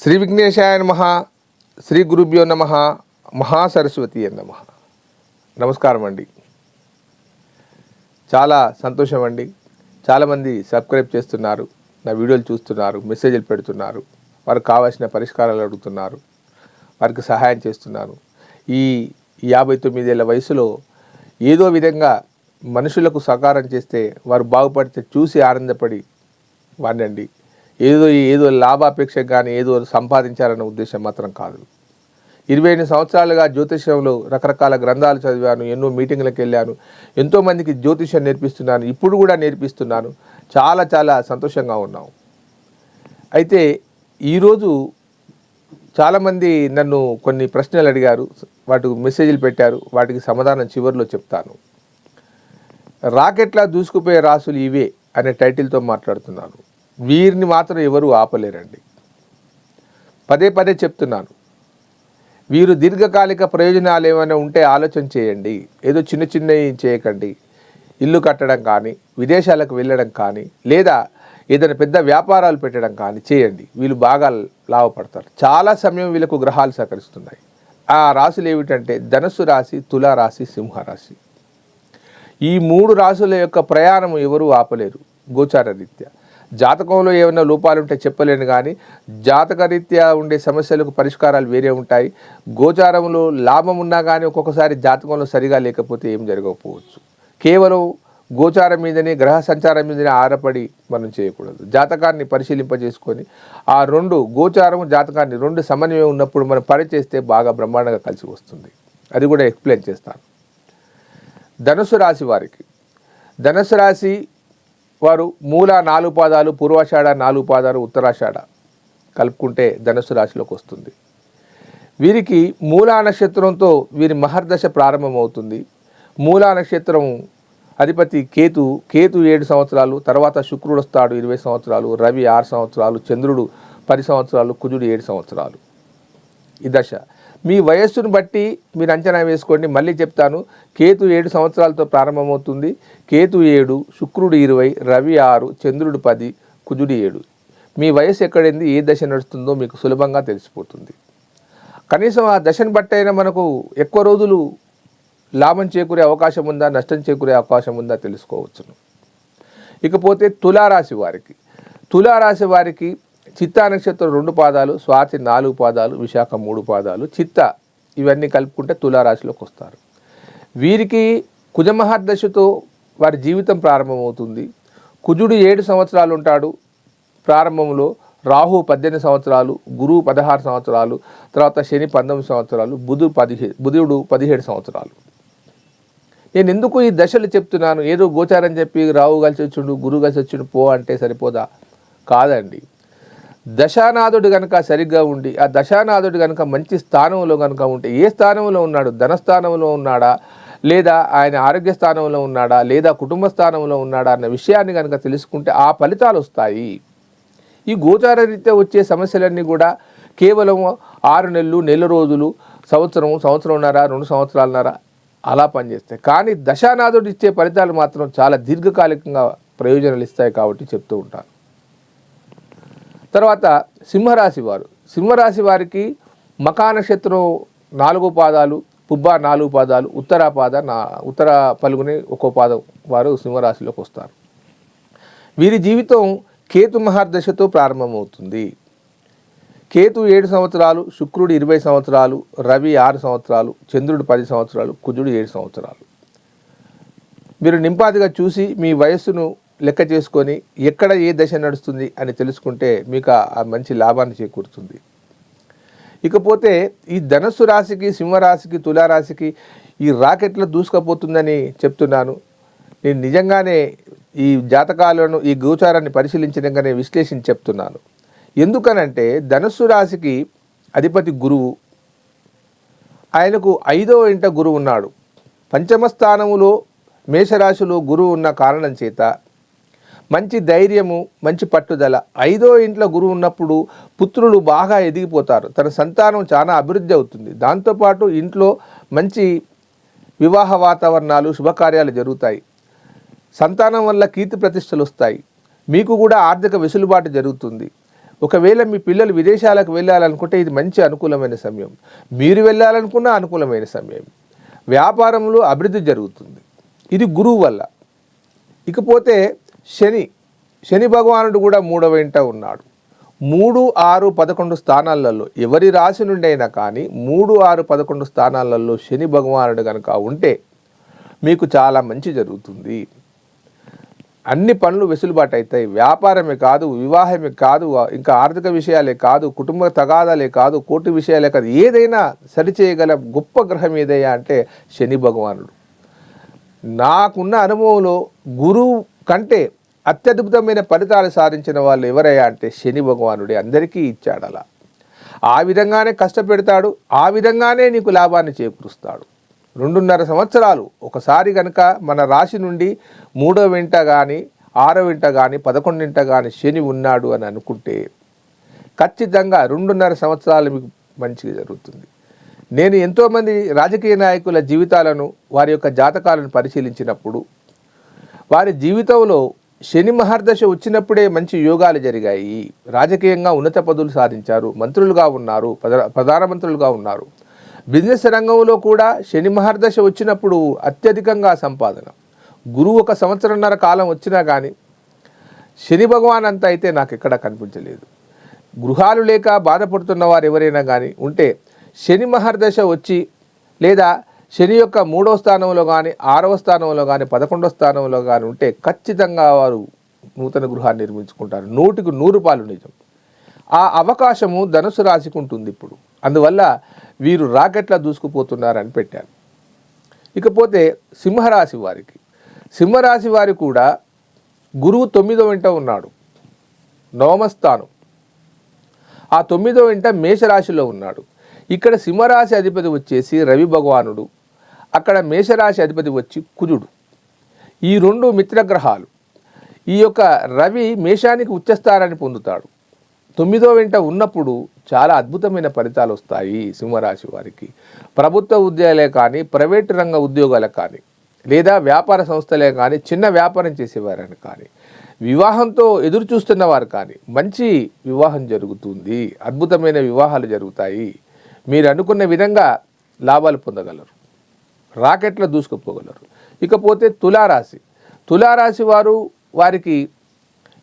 శ్రీ విఘ్నేశాయ నమ శ్రీ గురుభ్యో నమ మహాసరస్వతి నమ. నమస్కారం అండి. చాలా సంతోషం అండి. చాలామంది సబ్స్క్రైబ్ చేస్తున్నారు నా వీడియోలు చూస్తున్నారు మెసేజ్లు పెడుతున్నారు వారికి కావాల్సిన పరిష్కారాలు అడుగుతున్నారు వారికి సహాయం చేస్తున్నాను ఈ యాభై తొమ్మిదేళ్ళ వయసులో ఏదో విధంగా మనుషులకు సహకారం చేస్తే వారు బాగుపడితే చూసి ఆనందపడి వాడండి ఏదో ఏదో లాభాపేక్ష కానీ ఏదో సంపాదించాలన్న ఉద్దేశం మాత్రం కాదు. ఇరవై ఎనిమిది సంవత్సరాలుగా జ్యోతిష్యంలో రకరకాల గ్రంథాలు చదివాను ఎన్నో మీటింగ్లకు వెళ్ళాను ఎంతోమందికి జ్యోతిష్యం నేర్పిస్తున్నాను ఇప్పుడు కూడా నేర్పిస్తున్నాను. చాలా చాలా సంతోషంగా ఉన్నాం. అయితే ఈరోజు చాలామంది నన్ను కొన్ని ప్రశ్నలు అడిగారు వాటికి మెసేజ్లు పెట్టారు వాటికి సమాధానం చివరిలో చెప్తాను. రాకెట్లా దూసుకుపోయే రాసులు ఇవే అనే టైటిల్తో మాట్లాడుతున్నాను. వీరిని మాత్రం ఎవరు ఆపలేరండి. పదే పదే చెప్తున్నాను. వీరు దీర్ఘకాలిక ప్రయోజనాలు ఏమైనా ఉంటే ఆలోచన చేయండి. ఏదో చిన్న చిన్నవి చేయకండి. ఇల్లు కట్టడం కానీ విదేశాలకు వెళ్ళడం కానీ లేదా ఏదైనా పెద్ద వ్యాపారాలు పెట్టడం కానీ చేయండి. వీళ్ళు బాగా లాభపడతారు. చాలా సమయం వీళ్ళకు గ్రహాలు సహకరిస్తున్నాయి. ఆ రాశులు ఏమిటంటే ధనస్సు రాశి తులారాశి సింహరాశి. ఈ మూడు రాశుల యొక్క ప్రయాణం ఎవరూ ఆపలేరు. గోచార రీత్యా. జాతకంలో ఏమైనా లోపాలు ఉంటే చెప్పలేను కానీ జాతకరీత్యా ఉండే సమస్యలకు పరిష్కారాలు వేరే ఉంటాయి. గోచారంలో లాభం ఉన్నా కానీ ఒక్కొక్కసారి జాతకంలో సరిగా లేకపోతే ఏం జరగకపోవచ్చు. కేవలం గోచారం మీదనే గ్రహ సంచారం మీదనే ఆధారపడి మనం చేయకూడదు. జాతకాన్ని పరిశీలింపజేసుకొని ఆ రెండు గోచారం జాతకాన్ని రెండు సమన్వయం ఉన్నప్పుడు మనం పరిచేస్తే బాగా బ్రహ్మాండంగా కలిసి వస్తుంది. అది కూడా ఎక్స్ప్లెయిన్ చేస్తాను. ధనుసు రాశి వారికి. ధనుసు రాశి వారు మూల నాలుగు పాదాలు పూర్వాషాఢ నాలుగు పాదాలు ఉత్తరాషాఢ కలుపుకుంటే ధనుసు రాశిలోకి వస్తుంది. వీరికి మూలా నక్షత్రంతో వీరి మహర్దశ ప్రారంభమవుతుంది. మూలా నక్షత్రం అధిపతి కేతు కేతు ఏడు సంవత్సరాలు తర్వాత శుక్రుడు వస్తాడు ఇరవై సంవత్సరాలు రవి ఆరు సంవత్సరాలు చంద్రుడు పది సంవత్సరాలు కుజుడు ఏడు సంవత్సరాలు. ఈ దశ. మీ వయస్సును బట్టి మీరు అంచనా వేసుకోండి. మళ్ళీ చెప్తాను కేతు ఏడు సంవత్సరాలతో ప్రారంభమవుతుంది. కేతు ఏడు శుక్రుడు ఇరవై రవి ఆరు చంద్రుడు పది కుజుడు ఏడు. మీ వయసు ఎక్కడైంది ఏ దశ నడుస్తుందో మీకు సులభంగా తెలిసిపోతుంది. కనీసం ఆ దశను బట్టి అయినా మనకు ఎక్కువ రోజులు లాభం చేకూరే అవకాశం ఉందా నష్టం చేకూరే అవకాశం ఉందా తెలుసుకోవచ్చును. ఇకపోతే తులారాశి వారికి తులారాశి వారికి చిత్తా నక్షత్రం రెండు పాదాలు స్వాతి నాలుగు పాదాలు విశాఖ మూడు పాదాలు. చిత్త ఇవన్నీ కలుపుకుంటే తులారాశిలోకి వస్తారు. వీరికి కుజమహర్దశతో వారి జీవితం ప్రారంభమవుతుంది. కుజుడు ఏడు సంవత్సరాలు ఉంటాడు. ప్రారంభంలో రాహు పద్దెనిమిది సంవత్సరాలు గురువు పదహారు సంవత్సరాలు తర్వాత శని పంతొమ్మిది సంవత్సరాలు బుధు పదిహేడు బుధుడు పదిహేడు సంవత్సరాలు. నేను ఎందుకు ఈ దశలు చెప్తున్నాను? ఏదో గోచారం చెప్పి రావు కలిసి వచ్చిండు గురువు కలిసి వచ్చిండు పో అంటే సరిపోదా? కాదండి. దశానాథుడు కనుక సరిగ్గా ఉండి ఆ దశానాథుడు కనుక మంచి స్థానంలో కనుక ఉంటే ఏ స్థానంలో ఉన్నాడు? ధనస్థానంలో ఉన్నాడా? లేదా ఆయన ఆరోగ్య స్థానంలో ఉన్నాడా? లేదా కుటుంబ స్థానంలో ఉన్నాడా? అన్న విషయాన్ని కనుక తెలుసుకుంటే ఆ ఫలితాలు వస్తాయి. ఈ గోచార రీత్యా వచ్చే సమస్యలన్నీ కూడా కేవలం ఆరు నెలలు నెల రోజులు సంవత్సరం సంవత్సరంన్నర రెండు సంవత్సరాలన్నర అలా పనిచేస్తాయి. కానీ దశానాథుడు ఇచ్చే ఫలితాలు మాత్రం చాలా దీర్ఘకాలికంగా ప్రయోజనాలు ఇస్తాయి కాబట్టి చెప్తూ ఉంటాను. తర్వాత సింహరాశి వారు. సింహరాశి వారికి మకా నక్షత్రం నాలుగు పాదాలు పుబ్బ నాలుగు పాదాలు ఉత్తర పాద నా ఉత్తర పలుగునే ఒక్కో పాదం వారు సింహరాశిలోకి వస్తారు. వీరి జీవితం కేతు మహర్దశతో ప్రారంభమవుతుంది. కేతు ఏడు సంవత్సరాలు శుక్రుడు ఇరవై సంవత్సరాలు రవి ఆరు సంవత్సరాలు చంద్రుడు పది సంవత్సరాలు కుజుడు ఏడు సంవత్సరాలు. మీరు నింపాదిగా చూసి మీ వయస్సును లెక్క చేసుకొని ఎక్కడ ఏ దశ నడుస్తుంది అని తెలుసుకుంటే మీకు ఆ మంచి లాభాన్ని చేకూరుతుంది. ఇకపోతే ఈ ధనస్సు రాశికి సింహరాశికి తులారాశికి ఈ రాకెట్లో దూసుకుపోతుందని చెప్తున్నాను. నేను నిజంగానే ఈ జాతకాలను ఈ గోచారాన్ని పరిశీలించడంగానే విశ్లేషించి చెప్తున్నాను. ఎందుకనంటే ధనస్సు రాశికి అధిపతి గురువు. ఆయనకు ఐదో ఇంట గురువు ఉన్నాడు. పంచమ స్థానములో మేషరాశిలో గురువు ఉన్న కారణం చేత మంచి ధైర్యము మంచి పట్టుదల. ఐదో ఇంట్లో గురువు ఉన్నప్పుడు పుత్రులు బాగా ఎదిగిపోతారు. తన సంతానం చాలా అభివృద్ధి అవుతుంది. దాంతోపాటు ఇంట్లో మంచి వివాహ వాతావరణాలు శుభకార్యాలు జరుగుతాయి. సంతానం వల్ల కీర్తి ప్రతిష్టలు వస్తాయి. మీకు కూడా ఆర్థిక వెసులుబాటు జరుగుతుంది. ఒకవేళ మీ పిల్లలు విదేశాలకు వెళ్ళాలనుకుంటే ఇది మంచి అనుకూలమైన సమయం. మీరు వెళ్ళాలనుకున్న అనుకూలమైన సమయం. వ్యాపారంలో అభివృద్ధి జరుగుతుంది. ఇది గురువు వల్ల. ఇకపోతే శని శని భగవానుడు కూడా మూడవ ఇంట ఉన్నాడు. మూడు ఆరు పదకొండు స్థానాలలో ఎవరి రాశి నుండి అయినా కానీ మూడు ఆరు పదకొండు స్థానాలలో శని భగవానుడు కనుక ఉంటే మీకు చాలా మంచి జరుగుతుంది. అన్ని పనులు వెసులుబాటు అవుతాయి. వ్యాపారమే కాదు వివాహమే కాదు ఇంకా ఆర్థిక విషయాలే కాదు కుటుంబ తగాదాలే కాదు కోర్టు విషయాలే కాదు ఏదైనా సరిచేయగల గొప్ప గ్రహం ఏదయ్యా అంటే శని భగవానుడు. నాకున్న అనుభవంలో గురువు కంటే అత్యద్భుతమైన ఫలితాలు సాధించిన వాళ్ళు ఎవరయ్యా అంటే శని భగవానుడే. అందరికీ ఇచ్చాడు అలా. ఆ విధంగానే కష్టపెడతాడు ఆ విధంగానే నీకు లాభాన్ని చేకూరుస్తాడు. రెండున్నర సంవత్సరాలు ఒకసారి కనుక మన రాశి నుండి మూడో వెంట కానీ ఆరో వెంట కానీ పదకొండింట కానీ శని ఉన్నాడు అని అనుకుంటే ఖచ్చితంగా రెండున్నర సంవత్సరాలు మీకు మంచిగా జరుగుతుంది. నేను ఎంతోమంది రాజకీయ నాయకుల జీవితాలను వారి యొక్క జాతకాలను పరిశీలించినప్పుడు వారి జీవితంలో శని మహర్దశ వచ్చినప్పుడే మంచి యోగాలు జరిగాయి. రాజకీయంగా ఉన్నత పదవులు సాధించారు. మంత్రులుగా ఉన్నారు. ప్రధా ప్రధానమంత్రులుగా ఉన్నారు. బిజినెస్ రంగంలో కూడా శని మహర్దశ వచ్చినప్పుడు అత్యధికంగా సంపాదన. గురువు ఒక సంవత్సరంన్నర కాలం వచ్చినా కానీ శని భగవాన్ అంత అయితే నాకు ఎక్కడ కనిపించలేదు. గృహాలు లేక బాధపడుతున్న వారు ఎవరైనా కానీ ఉంటే శని మహర్దశ వచ్చి లేదా శని యొక్క మూడవ స్థానంలో కానీ ఆరవ స్థానంలో కానీ పదకొండవ స్థానంలో కానీ ఉంటే ఖచ్చితంగా వారు నూతన గృహాన్ని నిర్మించుకుంటారు. నూటికి నూరు పాలు నిజం. ఆ అవకాశము ధనుసు రాశికి ఉంటుంది ఇప్పుడు. అందువల్ల వీరు రాకెట్లా దూసుకుపోతున్నారని పెట్టారు. ఇకపోతే సింహరాశి వారికి. సింహరాశి వారి కూడా గురువు తొమ్మిదో వెంట ఉన్నాడు. నవమస్థానం ఆ తొమ్మిదో వెంట మేషరాశిలో ఉన్నాడు. ఇక్కడ సింహరాశి అధిపతి వచ్చేసి రవి భగవానుడు. అక్కడ మేషరాశి అధిపతి వచ్చి కుజుడు. ఈ రెండు మిత్రగ్రహాలు ఈ యొక్క రవి మేషానికి ఉచ్చస్థానాన్ని పొందుతాడు. తొమ్మిదో వెంట ఉన్నప్పుడు చాలా అద్భుతమైన ఫలితాలు వస్తాయి సింహరాశి వారికి. ప్రభుత్వ ఉద్యోగాలే కానీ ప్రైవేట్ రంగ ఉద్యోగాలే కానీ లేదా వ్యాపార సంస్థలే కానీ చిన్న వ్యాపారం చేసేవారని కానీ వివాహంతో ఎదురు చూస్తున్న వారు కానీ మంచి వివాహం జరుగుతుంది అద్భుతమైన వివాహాలు జరుగుతాయి. మీరు అనుకున్న విధంగా లాభాలు పొందగలరు. రాకెట్లో దూసుకుపోగలరు. ఇకపోతే తులారాశి. తులారాశి వారు వారికి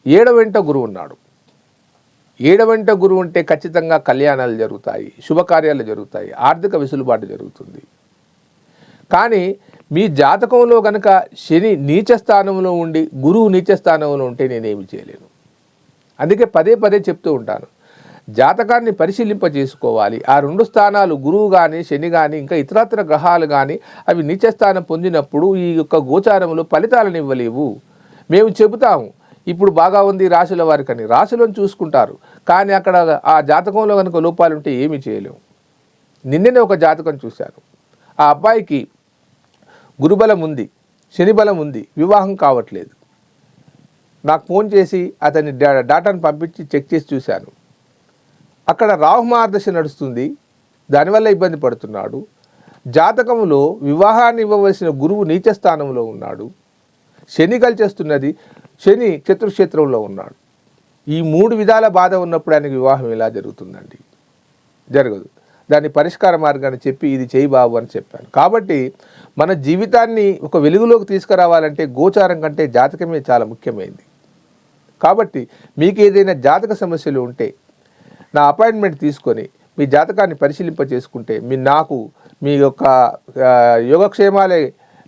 ఏడవెంట గురువు ఉన్నాడు. ఏడవెంట గురువు ఉంటే ఖచ్చితంగా కళ్యాణాలు జరుగుతాయి శుభకార్యాలు జరుగుతాయి ఆర్థిక వెసులుబాటు జరుగుతుంది. కానీ మీ జాతకంలో కనుక శని నీచ స్థానంలో ఉండి గురువు నీచ స్థానంలో ఉంటే నేనేమి చేయలేను. అందుకే పదే పదే చెప్తూ ఉంటాను. జాతకాన్ని పరిశీలింపజేసుకోవాలి. ఆ రెండు స్థానాలు గురువు కానీ శని కానీ ఇంకా ఇతరత్ర గ్రహాలు కానీ అవి నీచ స్థానం పొందినప్పుడు ఈ యొక్క గోచారంలో ఫలితాలను ఇవ్వలేవు. మేము చెబుతాము ఇప్పుడు బాగా ఉంది రాశుల వారికని. రాశులను చూసుకుంటారు కానీ అక్కడ ఆ జాతకంలో కనుక లోపాలు ఉంటే ఏమీ చేయలేము. నిన్ననే ఒక జాతకం చూశాను. ఆ అబ్బాయికి గురుబలం ఉంది శనిబలం ఉంది వివాహం కావట్లేదు. నాకు ఫోన్ చేసి అతని డా- డాటాను పంపించి చెక్ చేసి చూశాను. అక్కడ రాహు మహర్దశ నడుస్తుంది. దానివల్ల ఇబ్బంది పడుతున్నాడు. జాతకంలో వివాహాన్ని ఇవ్వవలసిన గురువు నీచ స్థానంలో ఉన్నాడు. శని కలిచేస్తున్నది శని చతుర్క్షేత్రంలో ఉన్నాడు. ఈ మూడు విధాల బాధ ఉన్నప్పుడు ఆయనకు వివాహం ఎలా జరుగుతుందండి? జరగదు. దాని పరిష్కార మార్గాన్ని చెప్పి ఇది చేయి బాబు అని చెప్పాను. కాబట్టి మన జీవితాన్ని ఒక వెలుగులోకి తీసుకురావాలంటే గోచారం కంటే జాతకమే చాలా ముఖ్యమైనది కాబట్టి మీకు ఏదైనా జాతక సమస్యలు ఉంటే నా అపాయింట్మెంట్ తీసుకొని మీ జాతకాన్ని పరిశీలింప చేసుకుంటే మీ నాకు మీ యొక్క యోగక్షేమాలే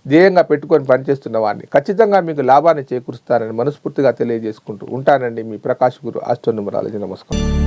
ధ్యేయంగా పెట్టుకొని పనిచేస్తున్న వారిని ఖచ్చితంగా మీకు లాభాన్ని చేకూరుస్తారని మనస్ఫూర్తిగా తెలియజేసుకుంటూ ఉంటానండి మీ ప్రకాష్ గురు ఆస్ట్రోనుమరాలజీ నమస్కారం.